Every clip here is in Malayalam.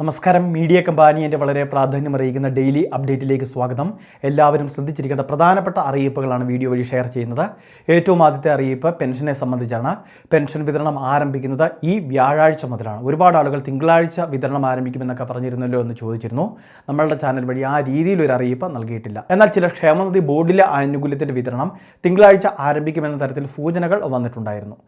നമസ്കാരം. മീഡിയ കമ്പാനിയന്റെ വളരെ പ്രാധാന്യം അറിയിക്കുന്ന ഡെയിലി അപ്ഡേറ്റിലേക്ക് സ്വാഗതം. എല്ലാവരും ശ്രദ്ധിച്ചിരിക്കേണ്ട പ്രധാനപ്പെട്ട അറിയിപ്പുകളാണ് വീഡിയോ വഴി ഷെയർ ചെയ്യുന്നത്. ഏറ്റവും ആദ്യത്തെ അറിയിപ്പ് പെൻഷനെ സംബന്ധിച്ചാണ്. പെൻഷൻ വിതരണം ആരംഭിക്കുന്നത് ഈ വ്യാഴാഴ്ച മുതലാണ്. ഒരുപാട് ആളുകൾ തിങ്കളാഴ്ച വിതരണം ആരംഭിക്കുമെന്നൊക്കെ പറഞ്ഞിരുന്നല്ലോ എന്ന് ചോദിച്ചിരുന്നു. നമ്മളുടെ ചാനൽ വഴി ആ രീതിയിൽ ഒരു അറിയിപ്പ് നൽകിയിട്ടില്ല. എന്നാൽ ചില ക്ഷേമനിധി ബോർഡിലെ ആനുകൂല്യത്തിന്റെ വിതരണം തിങ്കളാഴ്ച ആരംഭിക്കുമെന്ന തരത്തിൽ സൂചനകൾ വന്നിട്ടുണ്ടായിരുന്നു.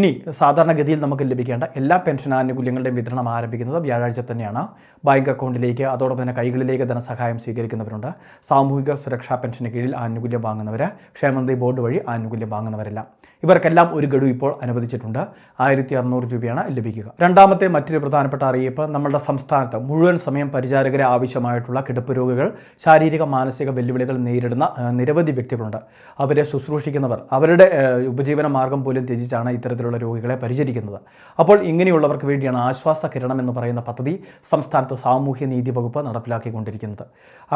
ഇനി സാധാരണഗതിയിൽ നമുക്ക് ലഭിക്കേണ്ട എല്ലാ പെൻഷൻ ആനുകൂല്യങ്ങളുടെയും വിതരണം ആരംഭിക്കുന്നത് വ്യാഴാഴ്ച തന്നെയാണ്. ബാങ്ക് അക്കൗണ്ടിലേക്ക് അതോടൊപ്പം തന്നെ കൈകളിലേക്ക് ധനസഹായം സ്വീകരിക്കുന്നവരുണ്ട്. സാമൂഹിക സുരക്ഷാ പെൻഷന് കീഴിൽ ആനുകൂല്യം വാങ്ങുന്നവർ ക്ഷേമനിധി ബോർഡ് വഴി ആനുകൂല്യം വാങ്ങുന്നവരെല്ലാം. ഇവർക്കെല്ലാം ഒരു ഗഡു ഇപ്പോൾ അനുവദിച്ചിട്ടുണ്ട്. ആയിരത്തി അറുന്നൂറ് രൂപയാണ് ലഭിക്കുക. രണ്ടാമത്തെ മറ്റൊരു പ്രധാനപ്പെട്ട അറിയിപ്പ് നമ്മുടെ സംസ്ഥാനത്ത് മുഴുവൻ സമയം പരിചാരകരെ ആവശ്യമായിട്ടുള്ള കിടപ്പ് രോഗികൾ ശാരീരിക മാനസിക വെല്ലുവിളികൾ നേരിടുന്ന നിരവധി വ്യക്തികളുണ്ട്. അവരെ ശുശ്രൂഷിക്കുന്നവർ അവരുടെ ഉപജീവന മാർഗം പോലും ത്യജിച്ചാണ് ഇത്തരത്തിലുള്ള രോഗികളെ പരിചരിക്കുന്നത്. അപ്പോൾ ഇങ്ങനെയുള്ളവർക്ക് വേണ്ടിയാണ് ആശ്വാസ കിരണം എന്ന് പറയുന്ന പദ്ധതി സംസ്ഥാനത്ത് സാമൂഹ്യ നീതി വകുപ്പ് നടപ്പിലാക്കിക്കൊണ്ടിരിക്കുന്നത്.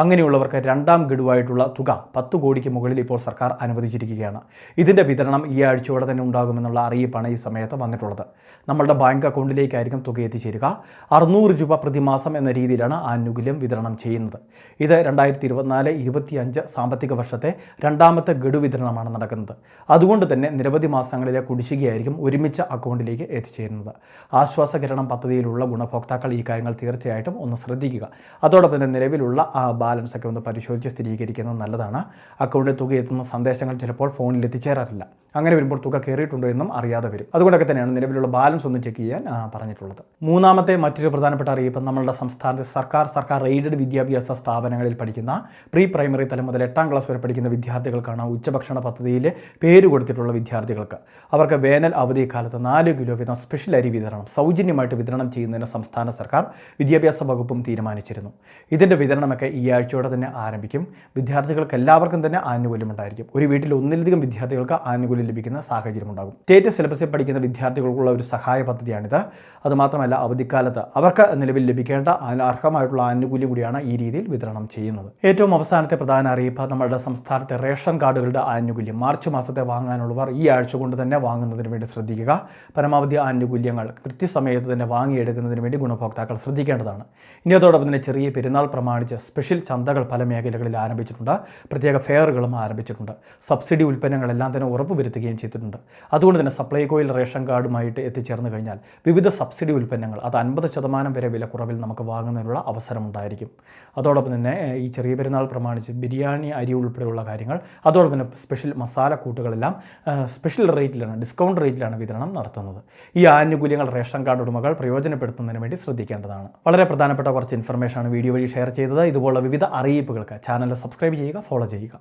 അങ്ങനെയുള്ളവർക്ക് രണ്ടാം ഗഡുവായിട്ടുള്ള തുക പത്ത് കോടിക്ക് മുകളിൽ ഇപ്പോൾ സർക്കാർ അനുവദിച്ചിരിക്കുകയാണ്. ഇതിന്റെ വിതരണം ഈ ആഴ്ചയോടെ തന്നെ ഉണ്ടാകുമെന്നുള്ള അറിയിപ്പാണ് ഈ സമയത്ത് വന്നിട്ടുള്ളത്. നമ്മളുടെ ബാങ്ക് അക്കൗണ്ടിലേക്കായിരിക്കും തുക എത്തിച്ചേരുക. അറുന്നൂറ് രൂപ പ്രതിമാസം എന്ന രീതിയിലാണ് ആനുകൂല്യം വിതരണം ചെയ്യുന്നത്. ഇത് രണ്ടായിരത്തി ഇരുപത്തിനാല് ഇരുപത്തിയഞ്ച് സാമ്പത്തിക വർഷത്തെ രണ്ടാമത്തെ ഗഡു വിതരണമാണ് നടക്കുന്നത്. അതുകൊണ്ട് തന്നെ നിരവധി മാസങ്ങളിലെ കുടിശ്ശികയായിരിക്കും ഒരുമിച്ച് അക്കൗണ്ടിലേക്ക് എത്തിച്ചേരുന്നത്. ആശ്വാസകരണം പദ്ധതിയിലുള്ള ഗുണഭോക്താക്കൾ ഈ കാര്യങ്ങൾ തീർച്ചയായിട്ടും ഒന്ന് ശ്രദ്ധിക്കുക. അതോടൊപ്പം തന്നെ നിലവിലുള്ള ആ ബാലൻസ് ഒക്കെ ഒന്ന് പരിശോധിച്ച് സ്ഥിരീകരിക്കുന്നത് നല്ലതാണ്. അക്കൗണ്ടിൽ തുക എത്തുന്ന സന്ദേശങ്ങൾ ചിലപ്പോൾ ഫോണിൽ എത്തിച്ചേരാറില്ല. അങ്ങനെ വരുമ്പോൾ തുക കയറിയിട്ടുണ്ടോ എന്നും അറിയാതെ വരും. അതുകൊണ്ടൊക്കെ തന്നെയാണ് നിലവിലുള്ള ബാലൻസ് ഒന്ന് ചെക്ക് ചെയ്യാൻ പറഞ്ഞിട്ടുള്ളത്. മൂന്നാമത്തെ മറ്റൊരു പ്രധാനപ്പെട്ട അറിയിപ്പ് നമ്മളുടെ സംസ്ഥാനത്തെ സർക്കാർ സർക്കാർ എയ്ഡഡ് വിദ്യാഭ്യാസ സ്ഥാപനങ്ങളിൽ പഠിക്കുന്ന പ്രീ പ്രൈമറി തലം മുതൽ എട്ടാം ക്ലാസ് വരെ പഠിക്കുന്ന വിദ്യാർത്ഥികൾക്കാണ് ഉച്ചഭക്ഷണ പദ്ധതിയിൽ പേര് കൊടുത്തിട്ടുള്ള വിദ്യാർത്ഥികൾക്ക്. അവർക്ക് വേനൽ അവധിക്കാലത്ത് നാല് കിലോ വീതം സ്പെഷ്യൽ അരി വിതരണം സൗജന്യമായിട്ട് വിതരണം ചെയ്യുന്നതിന് സംസ്ഥാന സർക്കാർ വിദ്യാഭ്യാസ വകുപ്പും തീരുമാനിച്ചിരുന്നു. ഇതിന്റെ വിതരണമൊക്കെ ഈ ആഴ്ചയോടെ തന്നെ ആരംഭിക്കും. വിദ്യാർത്ഥികൾക്ക് എല്ലാവർക്കും തന്നെ ആനുകൂല്യം ഉണ്ടായിരിക്കും ഒരു വീട്ടിൽ ഒന്നിലധികം വിദ്യാർത്ഥികൾക്ക് ആനുകൂല്യം ലഭിക്കുന്ന സാഹചര്യം ഉണ്ടാകും സ്റ്റേറ്റ് സിലബസിൽ പഠിക്കുന്ന വിദ്യാർത്ഥികൾക്കുള്ള ഒരു സഹായ പദ്ധതിയാണിത്. അതുമാത്രമല്ല അവധിക്കാലത്ത് അവർക്ക് നിലവിൽ ലഭിക്കേണ്ട അർഹമായിട്ടുള്ള ആനുകൂല്യം കൂടിയാണ് ഈ രീതിയിൽ വിതരണം ചെയ്യുന്നത്. ഏറ്റവും അവസാനത്തെ പ്രധാന അറിയിപ്പ് നമ്മുടെ സംസ്ഥാനത്തെ റേഷൻ കാർഡുകളുടെ ആനുകൂല്യം. മാർച്ച് മാസത്തെ വാങ്ങാനുള്ളവർ ഈ ആഴ്ച കൊണ്ട് തന്നെ വാങ്ങുന്നതിന് വേണ്ടി ശ്രദ്ധിക്കുക. പരമാവധി ആനുകൂല്യങ്ങൾ കൃത്യസമയത്ത് തന്നെ വാങ്ങിയെടുക്കുന്നതിന് വേണ്ടി ഗുണഭോക്താക്കൾ ശ്രദ്ധിക്കേണ്ടതാണ്. ഇനി അതോടൊപ്പം തന്നെ ചെറിയ പെരുന്നാൾ പ്രമാണിച്ച് സ്പെഷ്യൽ ചന്തകൾ പല മേഖലകളിൽ ആരംഭിച്ചിട്ടുണ്ട്. പ്രത്യേക ഫെയറുകളും ആരംഭിച്ചിട്ടുണ്ട്. സബ്സിഡി ഉൽപ്പന്നങ്ങളെല്ലാം തന്നെ ഉറപ്പുവരുത്തുകയും ചെയ്തിട്ടുണ്ട്. അതുകൊണ്ട് തന്നെ സപ്ലൈകോയിൽ റേഷൻ കാർഡുമായിട്ട് എത്തിച്ചേർന്ന് കഴിഞ്ഞാൽ വിവിധ സബ്സിഡി ഉൽപ്പന്നങ്ങൾ അത് അൻപത് ശതമാനം വരെ വില കുറവിൽ നമുക്ക് വാങ്ങുന്നതിനുള്ള അവസരമുണ്ടായിരിക്കും അതോടൊപ്പം തന്നെ ഈ ചെറിയ പെരുന്നാൾ പ്രമാണിച്ച് ബിരിയാണി അരി ഉൾപ്പെടെയുള്ള കാര്യങ്ങൾ അതോടൊപ്പം തന്നെ സ്പെഷ്യൽ മസാല കൂട്ടുകളെല്ലാം സ്പെഷ്യൽ റേറ്റിലാണ് ഡിസ്കൗണ്ട് റേറ്റിലാണ് വിതരണം നടത്തുന്നത്. ഈ ആനുകൂല്യങ്ങൾ റേഷൻ കാർഡ് ഉടമകൾ പ്രയോജനപ്പെടുത്തുന്നതിന് വേണ്ടി ശ്രദ്ധിക്കേണ്ടതാണ്. വളരെ പ്രധാനപ്പെട്ട കുറച്ച് ഇൻഫർമേഷനാണ് വീഡിയോ വഴി ഷെയർ ചെയ്തത്. ഇതുപോലുള്ള വിവിധ അറിയിപ്പുകൾക്ക് ചാനൽ സബ്സ്ക്രൈബ് ചെയ്യുക ഫോളോ ചെയ്യുക.